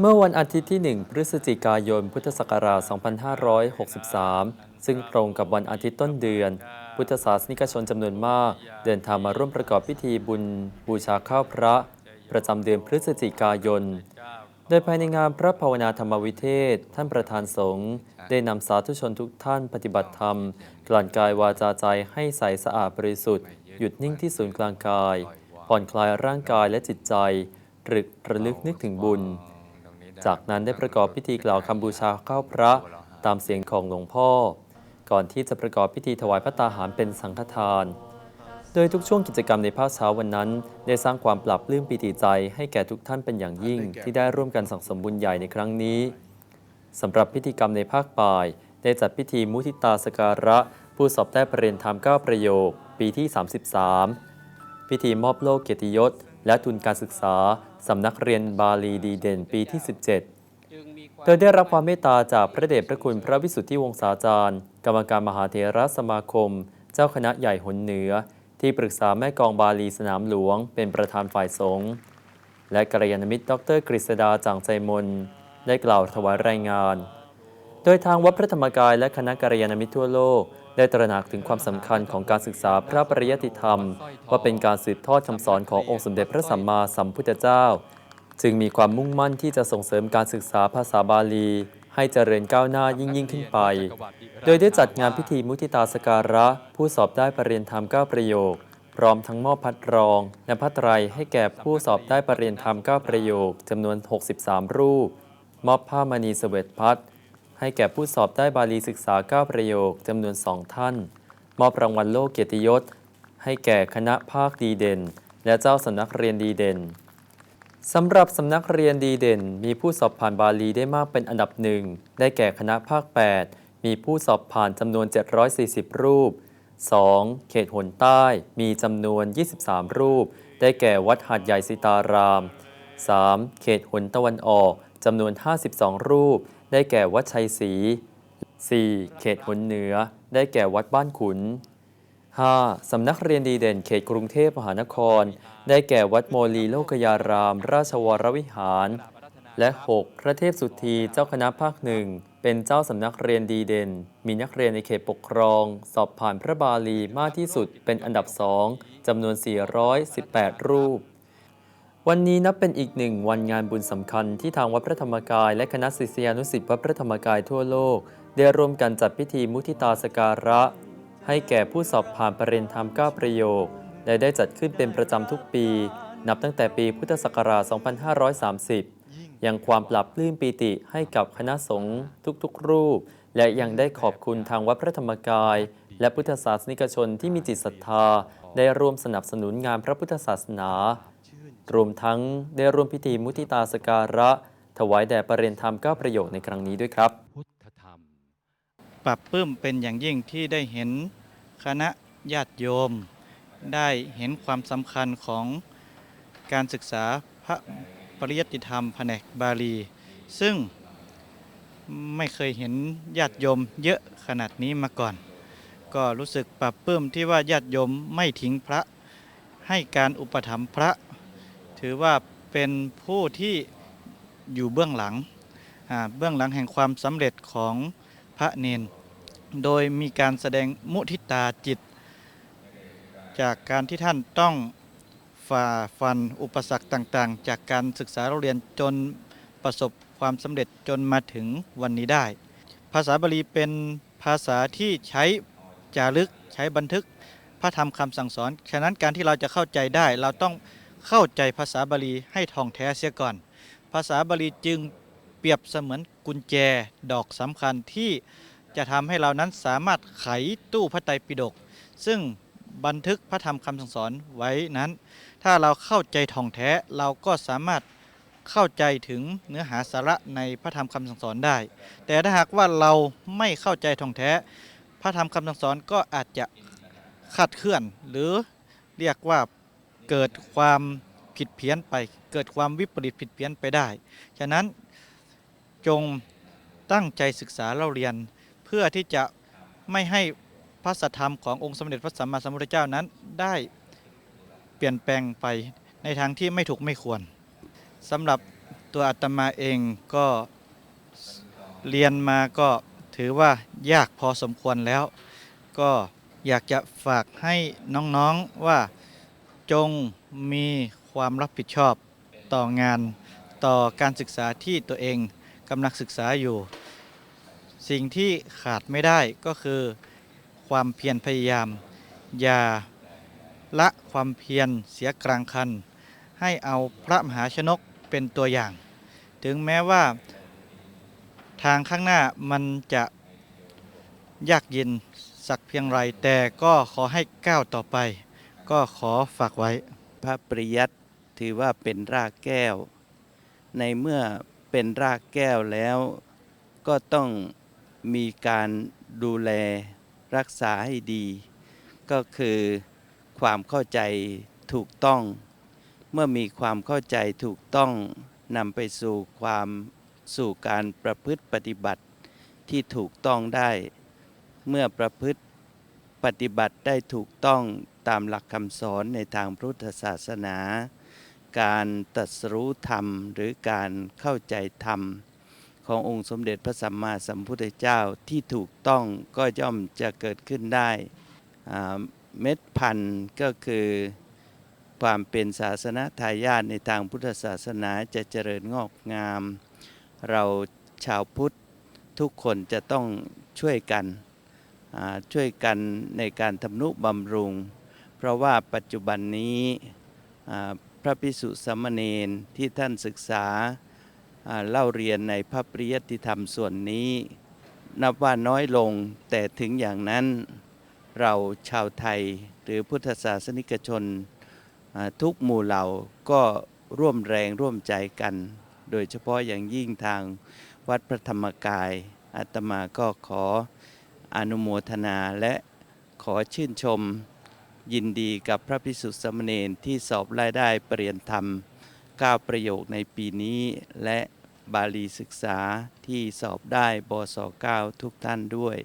เมื่อวันอาทิตย์ที่ 1 พฤศจิกายน พุทธศักราช 2563 ซึ่งตรงกับวันอาทิตย์ต้นเดือน พุทธศาสนิกชนจำนวนมาก เดินทางมาร่วมประกอบพิธีบุญบูชาข้าวพระ ประจำเดือนพฤศจิกายน โดยภายในงานพระภาวนาธรรมวิเทศ ท่านประธานสงฆ์ได้นำสาธุชนทุกท่านปฏิบัติธรรม กลั่นกายวาจาใจให้ใสสะอาดบริสุทธิ์ หยุดนิ่งที่ศูนย์กลางกาย ผ่อนคลายร่างกายและจิตใจตรึกระลึกนึกถึงบุญ จากนั้นได้ประกอบพิธีกล่าวคำบูชาข้าวพระตามเสียงของหลวงพ่อ ก่อนที่จะประกอบพิธีถวายพระตาหารเป็นสังฆทาน โดยทุกช่วงกิจกรรมในภาคเช้าวันนั้น ได้สร้างความปรับปลื้มปิติใจให้แก่ทุกท่านเป็นอย่างยิ่ง ที่ได้ร่วมกันสั่งสมบุญใหญ่ในครั้งนี้สำหรับพิธีกรรมในภาคบ่าย ได้จัดพิธีมุทิตาสการะ ผู้สอบได้ประเรียนธรรม9ประโยค ปีที่ 33 พิธีมอบโลกเกียรติยศ และทุนการศึกษา สำนักเรียนบาลีดีเด่นปีที่ 17โดยได้รับความเมตตาจากพระเดชพระคุณพระวิสุทธิวงศาจารย์ กรรมการมหาเถรสมาคม เจ้าคณะใหญ่หนเหนือ ที่ปรึกษาแม่กองบาลีสนามหลวง เป็นประธานฝ่ายสงฆ์และกัลยาณมิตรดรกฤษดาจางใจมน ได้กล่าวถวายรายงาน โดยทางวัดพระธรรมกายและคณะกัลยาณมิตรทั่วโลก ได้ตระหนักถึงความสำคัญของการศึกษาพระปริยติธรรม ว่าเป็นการสืบทอดคำสอนขององค์สมเด็จพระสัมมาสัมพุทธเจ้า จึงมีความมุ่งมั่นที่จะส่งเสริมการศึกษาภาษาบาลี ให้เจริญก้าวหน้ายิ่งยิ่งขึ้นไป โดยได้จัดงานพิธีมุทิตาสการะ ผู้สอบได้ประเรียนธรรม 9 ประโยค พร้อมทั้งมอบพัดรอง และพัดไตรให้แก่ผู้สอบได้ประเรียนธรรม 9 ประโยคจำนวน 63 รูป มอบผ้ามณีเสวตพัด ให้แก่ผู้สอบได้บาลีศึกษา 9 ประโยคจำนวน 2 ท่าน มอบรางวัลโลกเกียรติยศ ให้แก่คณะภาคดีเด่น และเจ้าสำนักเรียนดีเด่นสำหรับสำนักเรียนดีเด่น มีผู้สอบผ่านบาลีได้มากเป็นอันดับหนึ่งได้แก่คณะภาค 8 มีผู้สอบผ่านจำนวน 740 รูป 2. เขตหนใต้ มีจำนวน 23 รูป ได้แก่วัดหาดใหญ่สิตาราม 3. เขตหนตะวันออกจำนวน 52 รูป ได้แก่วัดชัยศรี 4. เขตหนเหนือ ได้แก่วัดบ้านขุน 5. สำนักเรียนดีเด่นเขตกรุงเทพมหานคร ได้แก่วัดโมลีโลกยาราม ราชวรวิหาร และ 6. พระเทพสุธีเจ้าคณะภาคหนึ่งเป็นเจ้าสำนักเรียนดีเด่น มีนักเรียนในเขตปกครอง สอบผ่านพระบาลีมากที่สุดเป็นอันดับสองจำนวน 418 รูป วันนี้นับเป็นอีกหนึ่งวันงานบุญสำคัญที่ทางวัดพระธรรมกายและคณะศิษยานุศิษย์วัดพระธรรมกายทั่วโลก ได้ร่วมกันจัดพิธีมุทิตาสการะ ให้แก่ผู้สอบผ่านประเรียนธรรม 9 ประโยค และได้จัดขึ้นเป็นประจำทุกปี นับตั้งแต่ปีพุทธศักราช 2530 ยังความปรับปลื้มปีติให้กับคณะสงฆ์ทุกๆ รูป และยังได้ขอบคุณทางวัดพระธรรมกาย และพุทธศาสนิกชนที่มีจิตศรัทธา ได้ร่วมสนับสนุนงานพระพุทธศาสนา รวมทั้งได้ร่วมพิธีมุทิตาสการะ ถวายแด่ประเรียนธรรม9ประโยคในครั้งนี้ด้วยครับพุทธธรรมปรับปื้มเป็นอย่างยิ่งที่ได้เห็นคณะญาติโยม ได้เห็นความสำคัญของการศึกษาพระปริยติธรรมแผนกบาลี ซึ่งไม่เคยเห็นญาติโยมเยอะขนาดนี้มาก่อน ก็รู้สึกปรับปื้มที่ว่าญาติโยมไม่ทิ้งพระ ให้การอุปถัมภ์พระ ถือว่าเป็นผู้ที่อยู่เบื้องหลังเบื้องหลังแห่งความสำเร็จของพระเนน โดยมีการแสดงมุทิตาจิต จากการที่ท่านต้องฝ่าฟันอุปสรรคต่างๆ จากการศึกษาเราเรียนจนประสบความสำเร็จจนมาถึงวันนี้ได้ ภาษาบาลีเป็นภาษาที่ใช้จารึกใช้บันทึกพระธรรมคำสั่งสอน ฉะนั้นการที่เราจะเข้าใจได้เราต้อง เข้าใจภาษาบาลีให้ท่องแท้เสียก่อน ภาษาบาลีจึงเปรียบเสมือนกุญแจดอกสำคัญที่จะทำให้เรานั้นสามารถไขตู้พระไตรปิฎกซึ่งบันทึกพระธรรมคำสั่งสอนไว้นั้น ถ้าเราเข้าใจท่องแท้เราก็สามารถเข้าใจถึงเนื้อหาสาระในพระธรรมคำสั่งสอนได้ แต่ถ้าหากว่าเราไม่เข้าใจท่องแท้ พระธรรมคำสั่งสอนก็อาจจะคลาดเคลื่อน หรือเรียกว่าเกิดความ ผิดเพี้ยนไป เกิดความวิปริตผิดเพี้ยนไปได้ ฉะนั้นจงตั้งใจศึกษาเราเรียน เพื่อที่จะไม่ให้พระสัทธรรมขององค์สมเด็จพระสัมมาสัมพุทธเจ้านั้นได้เปลี่ยนแปลงไปในทางที่ไม่ถูกไม่ควรสำหรับตัวอาตมาเองก็เรียนมาก็ถือว่ายากพอสมควรแล้ว ก็อยากจะฝากให้น้องๆว่าจงมี ความรับผิดชอบต่องานต่อการศึกษาที่ตัวเองกำลังศึกษาอยู่ สิ่งที่ขาดไม่ได้ก็คือความเพียรพยายาม อย่าละความเพียรเสียกลางคัน ให้เอาพระมหาชนกเป็นตัวอย่าง ถึงแม้ว่าทางข้างหน้ามันจะยากเย็นสักเพียงไรแต่ก็ขอให้ก้าวต่อไป ก็ขอฝากไว้ พระปริยัติ ถือว่าเป็นรากแก้ว ในเมื่อเป็นรากแก้วแล้ว ก็ต้องมีการดูแลรักษาให้ดี ก็คือความเข้าใจถูกต้อง เมื่อมีความเข้าใจถูกต้องนำไปสู่ความสู่การประพฤติปฏิบัติที่ถูกต้องได้ เมื่อประพฤติปฏิบัติได้ถูกต้องตามหลักคำสอนในทางพุทธศาสนา การตรัสรู้ธรรม หรือการเข้าใจธรรม ขององค์สมเด็จพระสัมมาสัมพุทธเจ้าที่ถูกต้องก็ย่อมจะเกิดขึ้นได้เม็ดพันธุ์ก็คือความเป็นศาสนาทายาทในทางพุทธศาสนาจะเจริญงอกงาม เราชาวพุทธทุกคนจะต้องช่วยกันช่วยกันในการทำนุบำรุง เพราะว่าปัจจุบันนี้ ระพิสุสมเณรที่ท่านศึกษาเล่าเรียนในพระปริยัติธรรมส่วนนี้ นับว่าน้อยลงแต่ถึงอย่างนั้น เราชาวไทยหรือพุทธศาสนิกชน ทุกหมู่เหล่าก็ร่วมแรงร่วมใจกัน โดยเฉพาะอย่างยิ่งทางวัดพระธรรมกายอาตมาก็ขออนุโมทนาและขอชื่นชม ยินดีกับพระพิสุทธิสมเณรที่สอบรายได้ปรริยนธรรม 9 ประโยคในปีนี้ และบาลีศึกษาที่สอบได้บศ9ทุกท่านด้วย